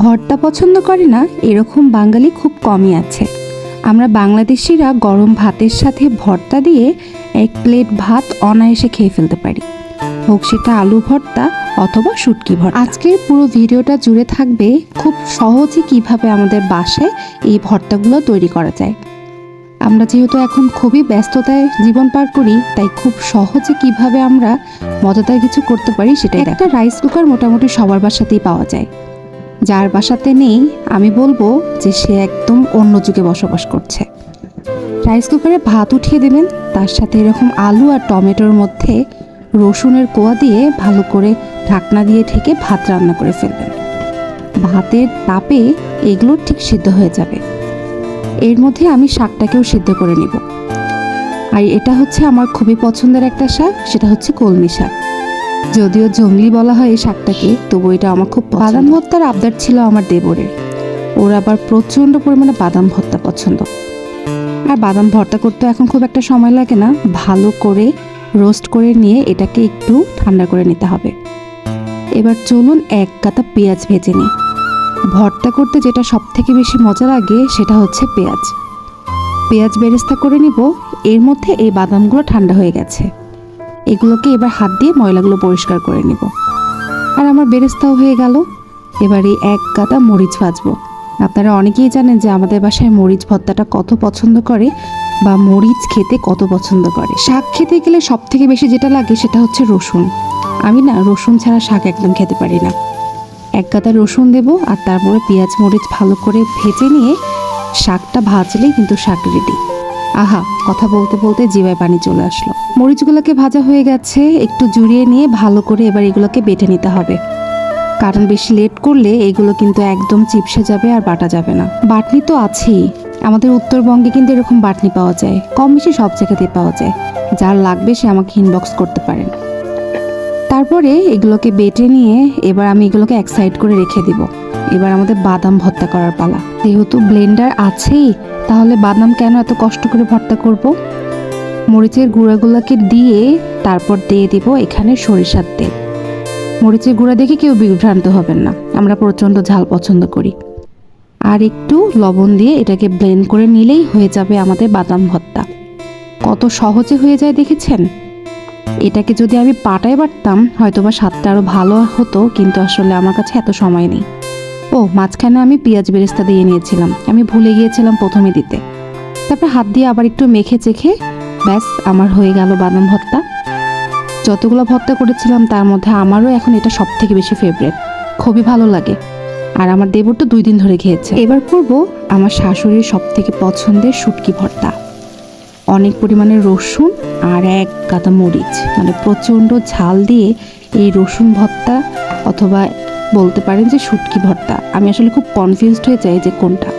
ভর্তা পছন্দ করে না এরকম বাঙালি খুব কমই আছে। আমরা বাংলাদেশিরা গরম ভাতের সাথে ভর্তা দিয়ে এক প্লেট ভাত অনায়াসে খেয়ে ফেলতে পারি। হোক সেটা আলু ভর্তা অথবা শুটকি ভর্তা। আজকের পুরো ভিডিওটা জুড়ে থাকবে খুব সহজে কীভাবে আমাদের বাসায় এই ভর্তাগুলো তৈরি করা যায়। আমরা যেহেতু এখন খুবই ব্যস্ততায় জীবন পার করি তাই খুব সহজে কীভাবে আমরা মজাদার কিছু করতে পারি সেটাই একটা রাইস কুকার মোটামুটি সবার বাসাতেই পাওয়া যায়। যার বাসাতে নেই, আমি বলব যে সে একদম অন্য যুগে বসবাস করছে। রাইস কুকারে ভাত উঠিয়ে দেবেন তার সাথে এরকম আলু আর টমেটোর মধ্যে রসুনের কোয়া দিয়ে ভালো করে ঢাকনা দিয়ে ঢেকে ভাত রান্না করে ফেলবেন। ভাতের তাপে এগুলো ঠিক সিদ্ধ হয়ে যাবে। এর মধ্যে আমি শাকটাকেও সিদ্ধ করে নিব। আর এটা হচ্ছে আমার খুবই পছন্দের একটা শাক, সেটা হচ্ছে কলমি শাক। যদিও জঙ্গলি বলা হয় এই শাকটাকে, তবু এটা আমার খুব বাদাম ভর্তার আবদার ছিল আমার দেবরের। ওর আবার প্রচণ্ড পরিমাণে বাদাম ভর্তা পছন্দ। আর বাদাম ভর্তা করতে এখন খুব একটা সময় লাগে না। ভালো করে রোস্ট করে নিয়ে এটাকে একটু ঠান্ডা করে নিতে হবে। এবার চলুন এক কাতা পেঁয়াজ ভেজে নিই। ভর্তা করতে যেটা সব থেকে বেশি মজা লাগে সেটা হচ্ছে পেঁয়াজ। পেঁয়াজ বেরেস্তা করে নিব। এর মধ্যে এই বাদামগুলো ঠান্ডা হয়ে গেছে। এগুলোকে এবার হাত দিয়ে ময়লাগুলো পরিষ্কার করে নিব। আর আমার বেরেস্তাও হয়ে গেল। এবার এই এক গাদা মরিচ ভাজবো। আপনারা অনেকেই জানেন যে আমাদের বাসায় মরিচ ভর্তাটা কত পছন্দ করে বা মরিচ খেতে কত পছন্দ করে। শাক খেতে গেলে সব থেকে বেশি যেটা লাগে সেটা হচ্ছে রসুন। আমি না রসুন ছাড়া শাক একদম খেতে পারি না। এক গাদা রসুন দেব আর তারপরে পেঁয়াজ মরিচ ভালো করে ভেজে নিয়ে শাকটা ভাজলেই কিন্তু শাক রেডি আহা, কথা বলতে বলতে জিভায় পানি চলে আসলো। মরিচগুলোকে ভাজা হয়ে গেছে, একটু জুড়িয়ে নিয়ে ভালো করে এবার এগুলোকে বেটে নিতে হবে। কারণ বেশি লেট করলে এগুলো কিন্তু একদম চিপসে যাবে আর বাটা যাবে না। বাটনি তো আছেই। আমাদের উত্তরবঙ্গে কিন্তু এরকম বাটনি পাওয়া যায়। কম বেশি সব জায়গাতেই পাওয়া যায়। যার লাগবে সে আমাকে ইনবক্স করতে পারেন। তারপরে এগুলোকে বেটে নিয়ে এবার আমি এগুলোকে এক সাইড করে রেখে দিব। এবার আমাদের বাদাম ভর্তা করার পালা। যেহেতু ব্লেন্ডার আছেই, তাহলে বাদাম কেন এত কষ্ট করে ভর্তা করব? মরিচের গুঁড়াগুলোকে দিয়ে তারপর দিয়ে দিব এখানে সরিষার তেল। মরিচের গুঁড়া দেখে কেউ বিভ্রান্ত হবেন না, আমরা প্রচণ্ড ঝাল পছন্দ করি। আর একটু লবণ দিয়ে এটাকে ব্লেন্ড করে নিলেই হয়ে যাবে আমাদের বাদাম ভর্তা। কত সহজে হয়ে যায় দেখেছেন? এটাকে যদি আমি পাটায় বাটতাম হয়তো বা স্বাদটা আরও ভালো হতো, কিন্তু আসলে আমার কাছে এত সময় নেই। ও, মাঝখানে আমি পেঁয়াজ বেরেস্তা দিয়ে নিয়েছিলাম। আমি ভুলে গিয়েছিলাম প্রথমে দিতে। তারপর হাত দিয়ে আবার একটু মেখে চেখে, ব্যাস, আমার হয়ে গেল বাদাম ভর্তা। যতগুলো ভর্তা করেছিলাম, তার মধ্যে আমারও এখন এটা সব থেকে বেশি ফেভারেট খুবই ভালো লাগে। আর আমার দেবর তো দুই দিন ধরে খেয়েছে। এবার করব আমার শাশুড়ির সব থেকে পছন্দের শুটকি ভর্তা। অনেক পরিমাণে রসুন আর এক গাদা মরিচ। মানে প্রচণ্ড ঝাল দিয়ে এই রসুন ভর্তা অথবা বলতে পারেন যে শুটকি ভর্তা। আমি আসলে খুব কনফিউজড হয়ে যাই যে কোনটা।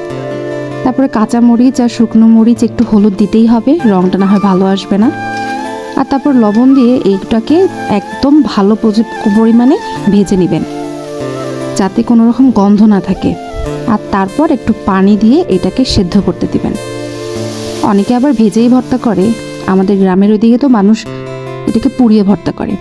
তারপরে কাঁচা মরিচ আর শুকনো মরিচ একটু হলুদ দিতেই হবে, রংটা না হয় ভালো আসবে না। আর তারপর লবণ দিয়ে এইটাকে একদম ভালো পরিমাণে ভেজে নেবেন। যাতে কোনো রকম গন্ধ না থাকে। আর তারপর একটু পানি দিয়ে এটাকে সেদ্ধ করতে দিবেন। অনেকে আবার ভেজেই ভর্তা করে। আমাদের গ্রামের ওইদিকে তো মানুষ এটাকে পুড়িয়ে ভর্তা করে।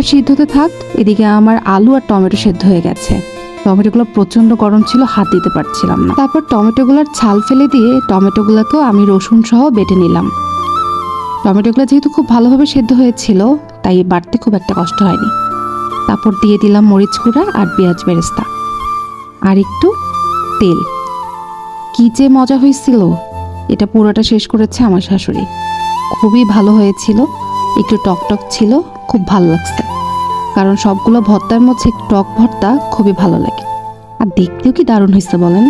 ওটা সিদ্ধ হতে থাক, এদিকে আমার আলু আর টমেটো সেদ্ধ হয়ে গেছে। টমেটোগুলো প্রচণ্ড গরম ছিল, হাত দিতে পারছিলাম না। তারপর টমেটোগুলোর ছাল ফেলে দিয়ে টমেটোগুলোকেও আমি রসুন সহ বেটে নিলাম। টমেটোগুলো যেহেতু খুব ভালোভাবে সেদ্ধ হয়েছিল, তাই বাড়তে খুব একটা কষ্ট হয়নি। তারপর দিয়ে দিলাম মরিচ গুঁড়া আর পেঁয়াজ বেরেস্তা। আর একটু তেল। কি যে মজা হয়েছিল। এটা পুরোটা শেষ করেছে আমার শাশুড়ি। খুবই ভালো হয়েছিল। একটু টক টক ছিল, খুব ভালো লাগছে। কারণ সবগুলো ভর্তার মধ্যে টক ভর্তা খুবই ভালো লাগে। আর দেখতেও কি দারুণ হয়েছে বলেন?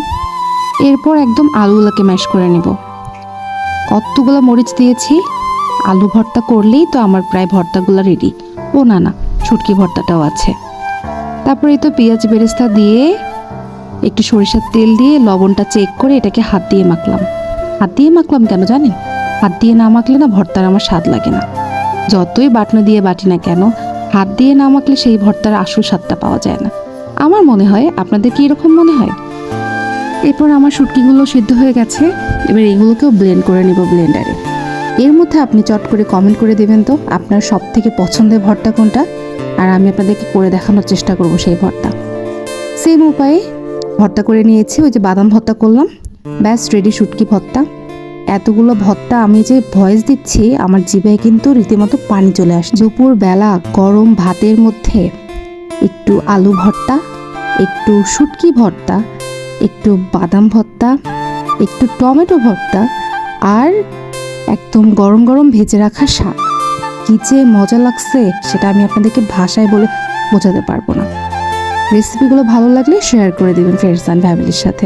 এরপর একদম আলুগুলোকে ম্যাশ করে নেব। কতগুলো মরিচ দিয়েছি? আলু ভর্তা করলেই তো আমার প্রায় ভর্তাগুলো রেডি ও না না ছুটকি ভর্তাটাও আছে। তারপরে তো পেঁয়াজ বেরেস্তা দিয়ে একটু সরিষার তেল দিয়ে লবণটা চেক করে এটাকে হাত দিয়ে মাখলাম। হাত দিয়ে মাখলাম কেন জানেন? হাত দিয়ে না মাখলে না ভর্তার আমার স্বাদ লাগে না। যতই বাটনা দিয়ে বাটি না কেন হাত দিয়ে না মাখলে সেই ভর্তার আসল স্বাদটা পাওয়া যায় না। আমার মনে হয়, আপনাদের কি এরকম মনে হয়? এরপর আমার শুটকিগুলো সিদ্ধ হয়ে গেছে, এবার এগুলোকেও ব্লেন্ড করে নেব ব্লেন্ডারে এর মধ্যে আপনি চট করে কমেন্ট করে দেবেন তো, আপনার সব থেকে পছন্দের ভর্তা কোনটা? আর আমি আপনাদেরকে করে দেখানোর চেষ্টা করব সেই ভর্তা। সেম উপায়ে ভর্তা করে নিয়েছি, ওই যে বাদাম ভর্তা করলাম। ব্যাস রেডি শুটকি ভর্তা। এতগুলো ভত্তা আমি যে ভয়েস দিচ্ছি, আমার জিভে কিন্তু রীতিমতো পানি চলে আসে দুপুর বেলা গরম ভাতের মধ্যে একটু আলু ভর্তা, একটু শুটকি ভর্তা, একটু বাদাম ভর্তা, একটু টমেটো ভর্তা আর একদম গরম গরম ভেজে রাখা শাক। কি যে মজা লাগছে, সেটা আমি আপনাদেরকে ভাষায় বলে বোঝাতে পারব না। রেসিপিগুলো ভালো লাগলে শেয়ার করে দিবেন অ্যান্ড ফ্যামিলির সাথে।